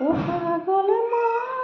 ও পাগল মন